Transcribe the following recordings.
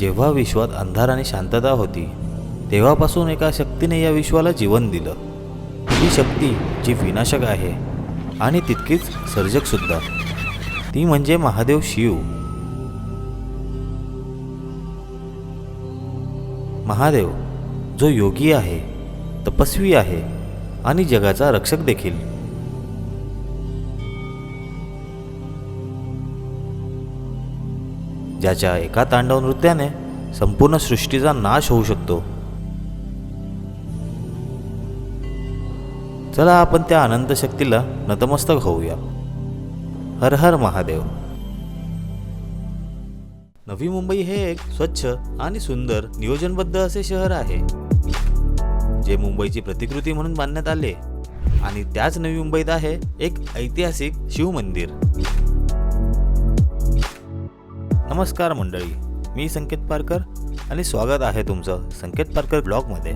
जेव्हा विश्वात अंधार आणि शांतता होती तेव्हापासून एका शक्तीने या विश्वाला जीवन दिलं. ही शक्ती जी विनाशक आहे आणि तितकीच सर्जकसुद्धा ती म्हणजे महादेव शिव. महादेव जो योगी आहे तपस्वी आहे आणि जगाचा रक्षक देखील. ज्याच्या एका तांडव नृत्याने संपूर्ण सृष्टीचा नाश होऊ शकतो. चला आपण त्या अनंत शक्तीला नतमस्तक होऊया. हर हर महादेव. नवी मुंबई हे एक स्वच्छ आणि सुंदर नियोजनबद्ध असे शहर आहे जे मुंबईची प्रतिकृती म्हणून बांधण्यात आले. आणि त्याच नवी मुंबईत आहे एक ऐतिहासिक शिवमंदिर. नमस्कार मंडळी मी संकेत पारकर आणि स्वागत आहे तुमचं संकेत पारकर ब्लॉगमध्ये.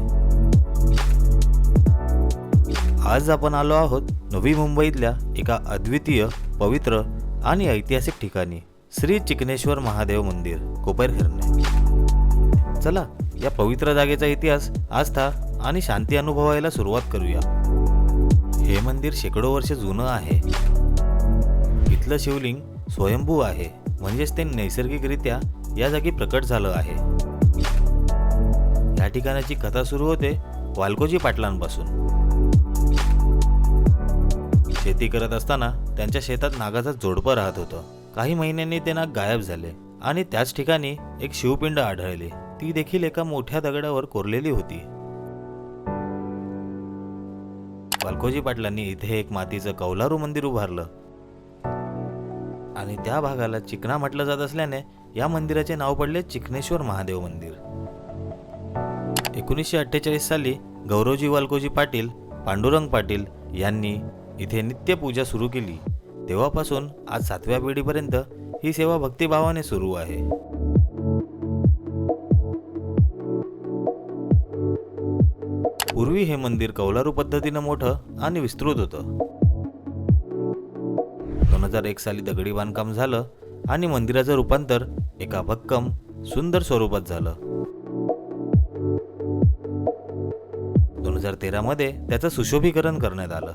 आज आपण आलो आहोत नवी मुंबईतल्या एका अद्वितीय पवित्र आणि ऐतिहासिक ठिकाणी श्री चिकनेश्वर महादेव मंदिर कोपरखिरणे चला या पवित्र जागेचा इतिहास आस्था आणि शांती अनुभवायला सुरुवात करूया. हे मंदिर शेकडो वर्ष जुनं आहे. इथलं शिवलिंग स्वयंभू आहे. म्हणजेच ते नैसर्गिकरित्या या जागी प्रकट झालं आहे. या ठिकाणाची कथा सुरू होते वाल्कोजी पाटलांपासून. शेती करत असताना त्यांच्या शेतात नागाचं जोडपं राहत होतं. काही महिन्यांनी ते नाग गायब झाले आणि त्याच ठिकाणी एक शिवपिंड आढळली. ती देखील एका मोठ्या दगडावर कोरलेली होती. वाल्कोजी पाटलांनी इथे एक मातीचं कौलारू मंदिर उभारलं. आणि त्या भागाला चिकणा म्हटलं जात असल्याने या मंदिराचे नाव पडले चिकनेश्वर महादेव मंदिर. एकोणीसशे अठ्ठेचाळीस साली गौरवजी वाल्कोजी पाटील पांडुरंग पाटील यांनी इथे नित्यपूजा सुरू केली. तेव्हापासून आज सातव्या पिढीपर्यंत ही सेवा भक्तिभावाने सुरू आहे. पूर्वी हे मंदिर कौलारू पद्धतीनं मोठं आणि विस्तृत होतं. दोन हजार एक साली दगडी बांधकाम झालं आणि मंदिराचं रूपांतर एका भक्कम सुंदर स्वरूपात झालं. दोन हजार तेरामध्ये त्याचं सुशोभीकरण करण्यात आलं.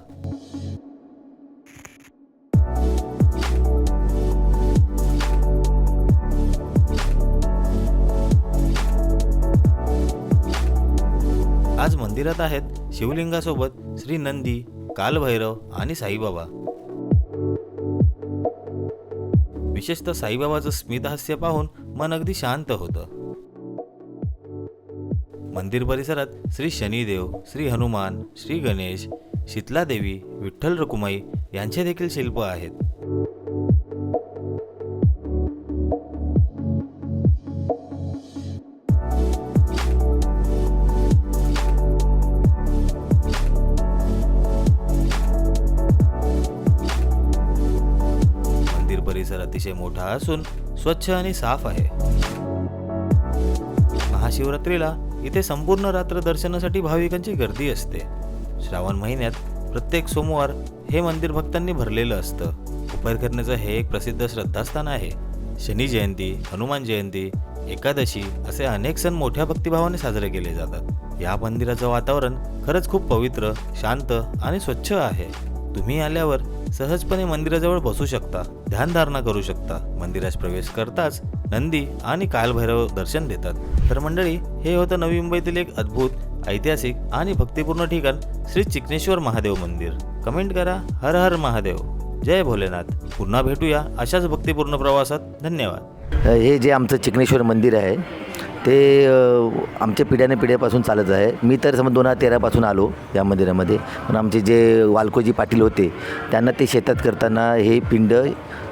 आज मंदिरात आहेत शिवलिंगासोबत श्री नंदी कालभैरव आणि साईबाबा. विशेषतः साईबाबाचं स्मितहास्य पाहून मन अगदी शांत होतं. मंदिर परिसरात श्री शनिदेव श्री हनुमान श्री गणेश शीतलादेवी विठ्ठल रकुमाई यांचे देखील शिल्प आहेत. सुद्धा असून स्वच्छ आणि साफ आहे. महाशिवरात्रीला इथे संपूर्ण रात्र दर्शनासाठी भाविकांची गर्दी असते. श्रावण महिन्यात प्रत्येक सोमवार हे मंदिर भक्तांनी भरलेलं असतं. उपरकरण्याचं हे एक प्रसिद्ध श्रद्धास्थान आहे. शनी जयंती हनुमान जयंती एकादशी असे अनेक सण मोठ्या भक्तिभावाने साजरे केले जातात. या मंदिराचं वातावरण खरंच खूप पवित्र शांत आणि स्वच्छ आहे. तुम्ही आल्यावर सहजपणे मंदिराजवळ बसू शकता ध्यानधारणा करू शकता. मंदिरात प्रवेश करताच नंदी आणि कालभैरव दर्शन देतात. तर मंडळी हे होतं नवी मुंबईतील एक अद्भुत ऐतिहासिक आणि भक्तिपूर्ण ठिकाण श्री चिकनेश्वर महादेव मंदिर. कमेंट करा हर हर महादेव. जय भोलेनाथ. पुन्हा भेटूया अशाच भक्तिपूर्ण प्रवासात. धन्यवाद. हे जे आमचं चिकनेश्वर मंदिर आहे ते आमच्या पिढ्याने पिढ्यापासून चालत आहे. मी तर समज दोन हजार तेरापासून आलो या मंदिरामध्ये. पण आमचे जे वाल्कोजी पाटील होते त्यांना ते शेतात करताना हे पिंड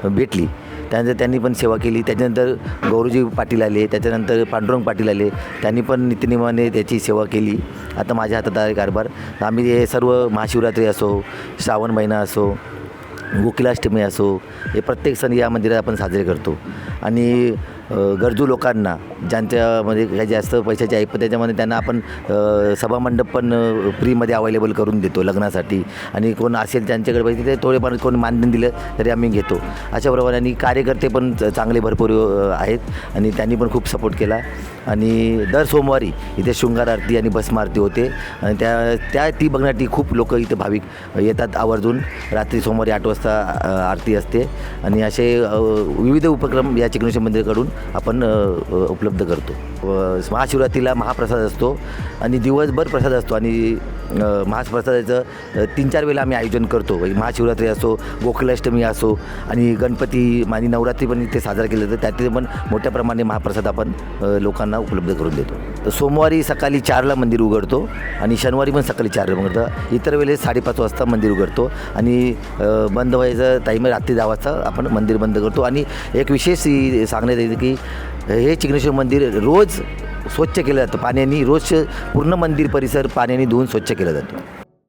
भेटली. त्यानंतर त्यांनी पण सेवा केली. त्याच्यानंतर गौरवजी पाटील आले. त्याच्यानंतर पांडुरंग पाटील आले. त्यांनी पण नित्यनियमाने त्याची सेवा केली. आता माझ्या हातात आहे कारभार. आम्ही हे सर्व महाशिवरात्री असो श्रावण महिना असो गोकिलाष्टमी असो हे प्रत्येक सण या मंदिरात आपण साजरे करतो. आणि गरजू लोकांना ज्यांच्यामध्ये काही जास्त पैशाची आहे पण त्याच्यामध्ये त्यांना आपण सभामंडप पण फ्रीमध्ये अवेलेबल करून देतो लग्नासाठी. आणि कोण असेल त्यांच्याकडे पैसे ते थोडेफार कोण मानधन दिलं तरी आम्ही घेतो. अशा आणि कार्यकर्ते पण चांगले भरपूर आहेत. आणि त्यांनी पण खूप सपोर्ट केला. आणि दर सोमवारी इथे शृंगार आरती आणि भस्म आरती होते. आणि त्या त्या ती बघण्यासाठी खूप लोक इथे भाविक येतात आवर्जून. रात्री सोमवारी आठ वाजता आरती असते. आणि असे विविध उपक्रम या चिकनेश्वर मंदिराकडून आपण उपलब्ध करतो. व महाशिवरात्रीला महाप्रसाद असतो आणि दिवसभर प्रसाद असतो आणि महाप्रसादाचं तीन चार वेळेला आम्ही आयोजन करतो. म्हणजे महाशिवरात्री असो गोकुलाष्टमी असो आणि गणपती आणि नवरात्री पण इथे साजरा केलं जातं. त्यातील पण मोठ्या प्रमाणे महाप्रसाद आपण लोकांना उपलब्ध करून देतो. तर सोमवारी सकाळी चारला मंदिर उघडतो आणि शनिवारी पण सकाळी चारला उघडतं. इतर वेळेस साडेपाच वाजता मंदिर उघडतो आणि बंद व्हायचं टाईम रात्री दहा वाजता आपण मंदिर बंद करतो. आणि एक विशेष सांगण्यात येतं की हे चिकनेश्वर मंदिर रोज स्वच्छ केलं जातं. पाण्याने रोज पूर्ण मंदिर परिसर पाण्याने धुवून स्वच्छ केलं जातं.